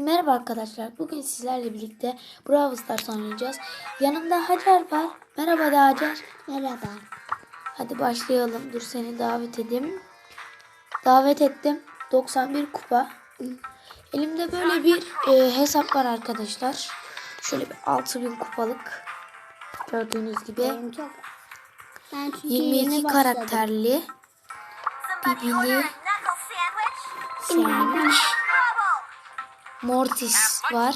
Merhaba arkadaşlar. Bugün sizlerle birlikte Brawl Stars oynayacağız. Yanımda Hacer var. Merhaba da Hacer. Merhaba. Hadi başlayalım. Dur seni davet edeyim. Davet ettim. 91 kupa. Elimde böyle bir e, hesap var arkadaşlar. Şöyle bir 6000 kupalık. Gördüğünüz gibi. Ben çünkü yeni 22 başladım. karakterli. Bibili. Sandwich. Mortis var.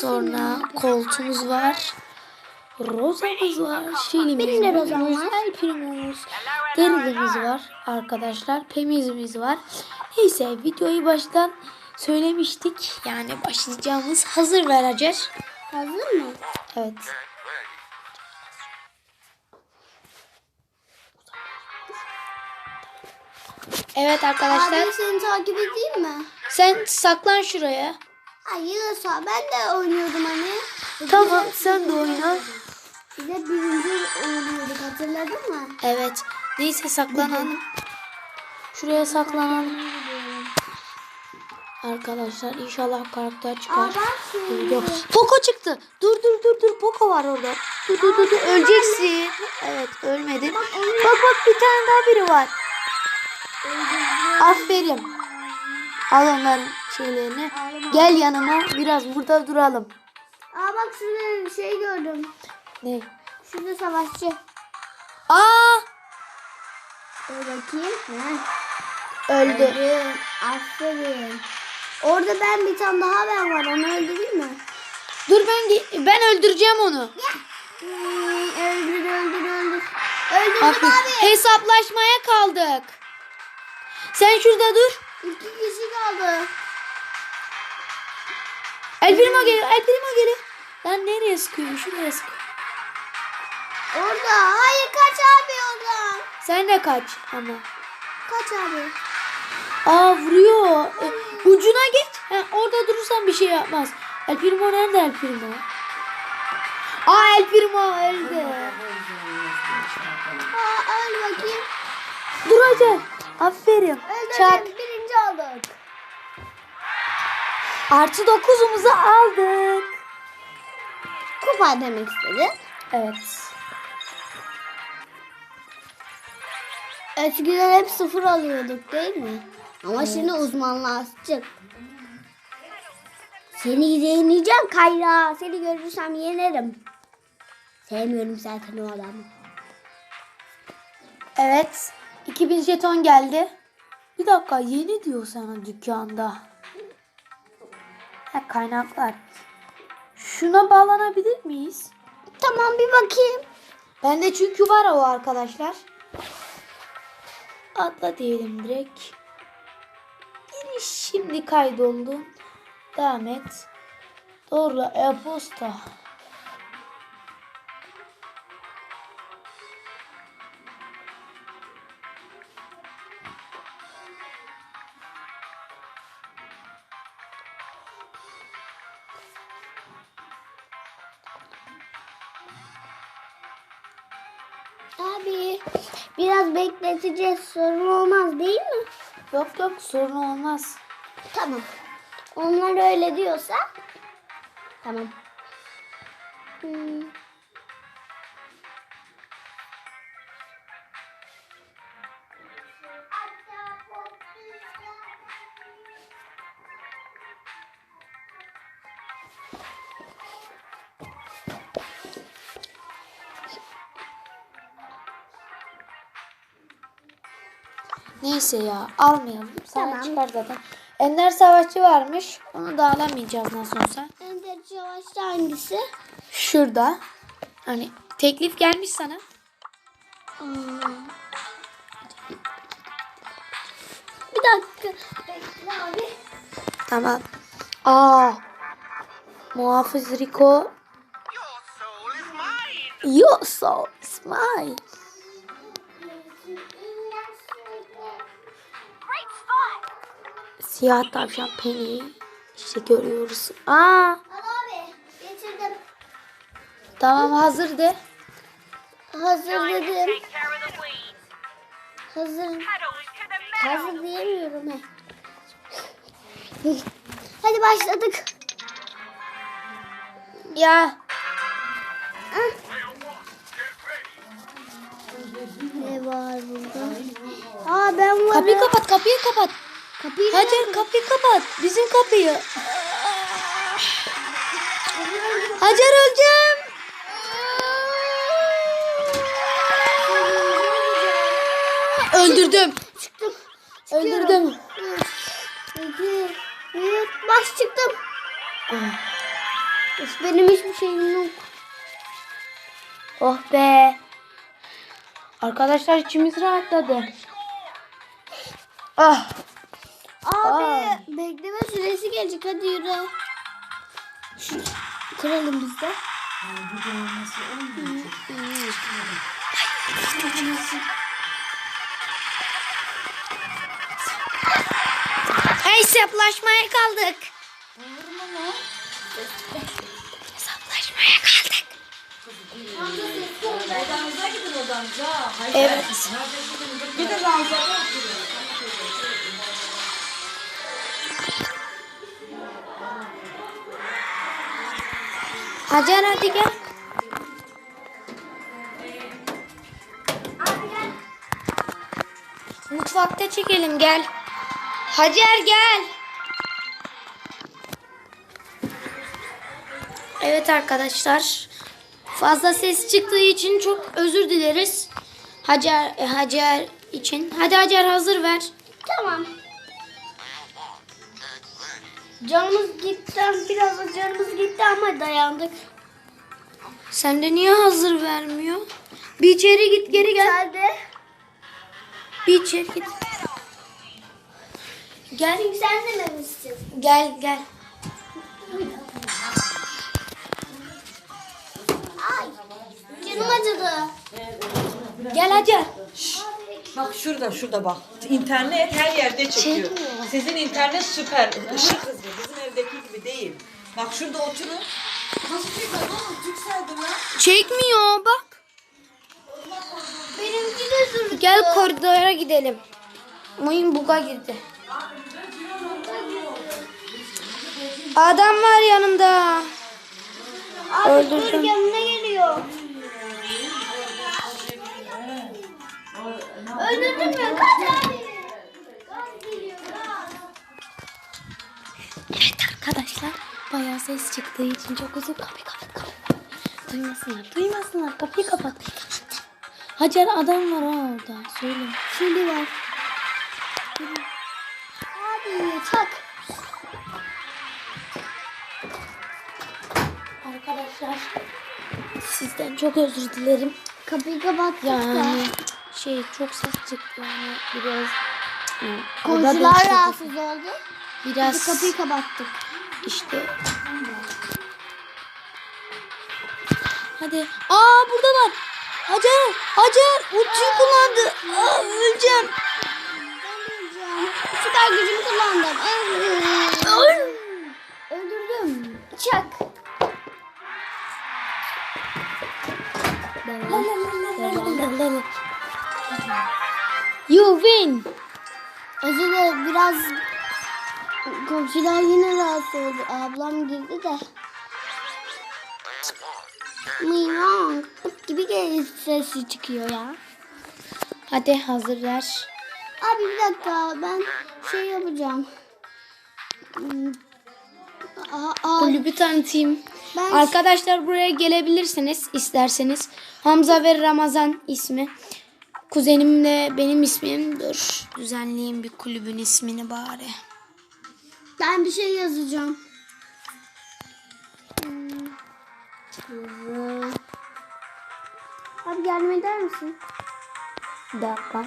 Sonra koltuğumuz var. Rozamız var. Şilimiz var. rozam var. Var arkadaşlar. Pemizimiz var. Neyse videoyu baştan söylemiştik. Yani başlayacağımız hazır verecek. Hazır mı? Evet. Evet arkadaşlar. Abi seni takip edeyim mi? Sen saklan şuraya. Hayır sağ. Ben de oynuyordum hani. Tamam sen de oyna. Bir de birinci oynuyorduk hatırladın mı? Evet. Neyse saklanalım. Şuraya saklanalım. Arkadaşlar inşallah karakter çıkar. Yok. Poco çıktı. Dur dur dur dur. Poco var orada. Dur dur dur. dur. Öleceksin. Evet ölmedin. Bak bak bir tane daha biri var. Aferin. Al onların şeylerini. Gel yanıma. Biraz burada duralım. Aa bak şurada bir şey gördüm. Ne? Şurada savaşçı. Aa! Dur bakayım. Ha. Öldü. Öldüm. Aferin. Orada ben bir tane daha ben var. Onu öldüreyim mi? Dur ben ben öldüreceğim onu. Hmm, öldür öldür öldür. Öldürdüm abi. Hesaplaşmaya kaldık. Sen şurada dur. İki kişi kaldı. El Primo geliyor. El Primo geliyor. Lan nereye sıkıyor? Şuraya sıkıyor. Orada. Hayır kaç abi oradan. Sen de kaç ama. Kaç abi. Aa vuruyor. E, ucuna geç. Ha, orada durursan bir şey yapmaz. El Primo nerede El Primo? Aa El Primo öldü. Aa öl bakayım. Duracak. Aferin. Çak. Öldürdüm. Birinci olduk. Artı dokuzumuzu aldık. Kupa demek istedi. Evet. Eskiden hep sıfır alıyorduk değil mi? Ama şimdi uzmanlaştık. Seni yeneceğim Kayra. Seni görürsem yenerim. Sevmiyorum zaten o adamı. Evet. 2000 jeton geldi. Bir dakika yeni diyor sana dükkanda. Ha, kaynaklar. Şuna bağlanabilir miyiz? Tamam bir bakayım. Bende çünkü var o arkadaşlar. Atla diyelim direkt. Giriş şimdi kaydoldu. Devam et. Doğru e-posta. Abi biraz bekleteceğiz sorun olmaz değil mi? Yok yok sorun olmaz. Tamam. Onlar öyle diyorsa tamam. Hmm. Neyse ya almayalım. Sana Tamam. çıkar zaten. Ender Savaşçı varmış. Onu da alamayacağız nasıl olsa. Ender Savaşçı hangisi? Şurada. Hani teklif gelmiş sana. Hmm. Bir dakika. Bekle abi. Tamam. Aa. Muhafız Rico. Your soul is mine. Siyah tavşan Penny. İşte görüyoruz. Aa. Tamam hazır de. Hazır dedim. Hazır. Hazır diyemiyorum he. Hadi başladık. Ya Ne var burada? Aa ben varım. kapıyı kapat kapıyı kapat. Kapıyı Hacer kapıyı kapat. Bizim kapıyı. Hacer öleceğim. Öldürdüm. çıktım. Öldürdüm. Bir, baş çıktım. Üf, benim hiçbir şeyim yok. Oh be. Arkadaşlar içimiz rahatladı. Ah. Abi Aa. bekleme süresi gelecek hadi yürü. Şu, kıralım biz de. Hesaplaşmaya kaldık. Hesaplaşmaya kaldık. Odanıza gidin odanıza. Hayır, Evet. Bir de ranzada Hacer hadi gel. Mutfakta çekelim gel. Hacer gel. Evet arkadaşlar. Fazla ses çıktığı için çok özür dileriz. Hacer Hacer için. Hadi Hacer hazır ver. Tamam. Canımız gitti. Biraz da canımız gitti ama dayandık. Sen de niye hazır vermiyor? Bir içeri git geri gel. Geldi. Bir içeri git. Gel Çünkü sen dememişsin. gel gel. Ay. Canım acıdı. Gel Hacer. Bak şurada şurada bak. İnternet her yerde çekiyor. Sizin internet süper. Işık hızlı. Bizim evdeki gibi değil. Bak şurada oturun. Nasıl çekiyor lan? Yükseldi lan. Çekmiyor bak. Benimki de durdu. Gel koridora gidelim. Oyun buga girdi. Adam var yanımda. Abi Öldürdüm. dur yanına geliyor. Öldürdün mü? Kaç Bayağı ses çıktığı için çok uzun. Kapıyı kapat kapıyı. Duymasınlar. Duymasınlar. Kapıyı kapat. Hacer adam var ha orada. Söyle. Şimdi var. Abi çak. Arkadaşlar sizden çok özür dilerim. Kapıyı kapattık Yani da. şey çok ses çıktı yani biraz Komşular rahatsız oldu. biraz Biz kapıyı kapattık. İşte Hadi. Aa buradalar. Hacer, Hacer ultiyi kullandı. Aa, öleceğim. Süper gücümü kullandım. Öldürdüm. Çak. You win. Özür dilerim biraz komşular yine rahatsız oldu. Ablam girdi de. Mıyang gibi gel- sesi çıkıyor ya. Hadi hazır ver. Abi bir dakika ben şey yapacağım. Hmm. Aa, Kulübü tanıtayım. ben Arkadaşlar buraya gelebilirsiniz isterseniz. Hamza ve Ramazan ismi. Kuzenimle benim ismim. Dur düzenleyeyim bir kulübün ismini bari. Ben bir şey yazacağım. Hmm. Abi yardım eder misin? Bir dakika.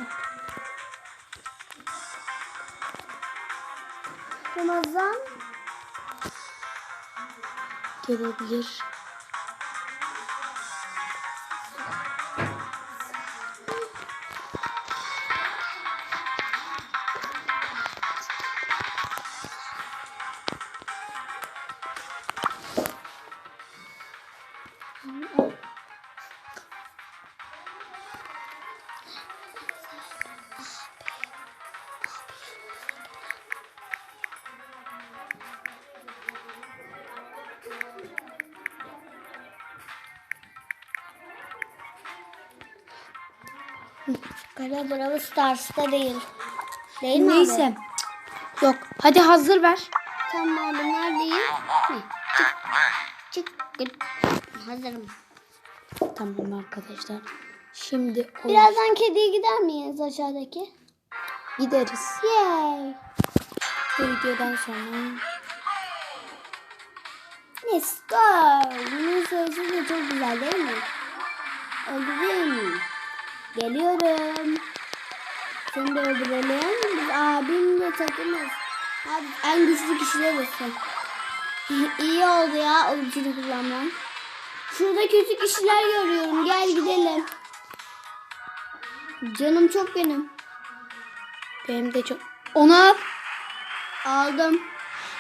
Ramazan Gelebilir. Kara Bravo Stars'ta değil. Değil mi abi? Neyse. Cık, Yok. Hadi hazır ver. Tamam abi neredeyim? Çık. Çık. Git. Hazırım. Tamam arkadaşlar. Şimdi o- Birazdan kediye gider miyiz aşağıdaki? gideriz. Yay. Bu videodan sonra. Let's go. Bunun sözü de çok güzel değil mi? Öldüreyim. Geliyorum. Seni de öldürelim. Biz abimle takımız. Abi en güçlü kişileriz. İyi oldu ya ultini kullanman. Şurada kötü kişiler görüyorum. Gel gidelim. Canım çok benim. Benim de çok... Onu al. Aldım.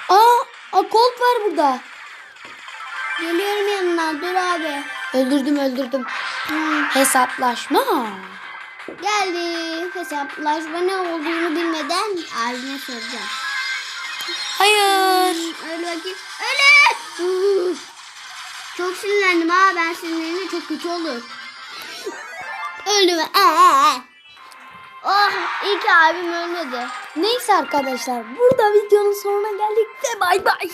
Aa, aa gold var burada. Geliyorum yanına. Dur abi. Öldürdüm öldürdüm. Hesaplaşma. Geldi. Hesaplaşma ne olduğunu bilmeden abime soracağım. Hayır. Öyle bakayım. Öyle. Uf. Çok sinirlendim ha. Ben sinirlenince çok kötü olur. Öldüm. Ee. Oh iyi ki abim ölmedi. Neyse arkadaşlar burada videonun sonuna geldik ve bay bay.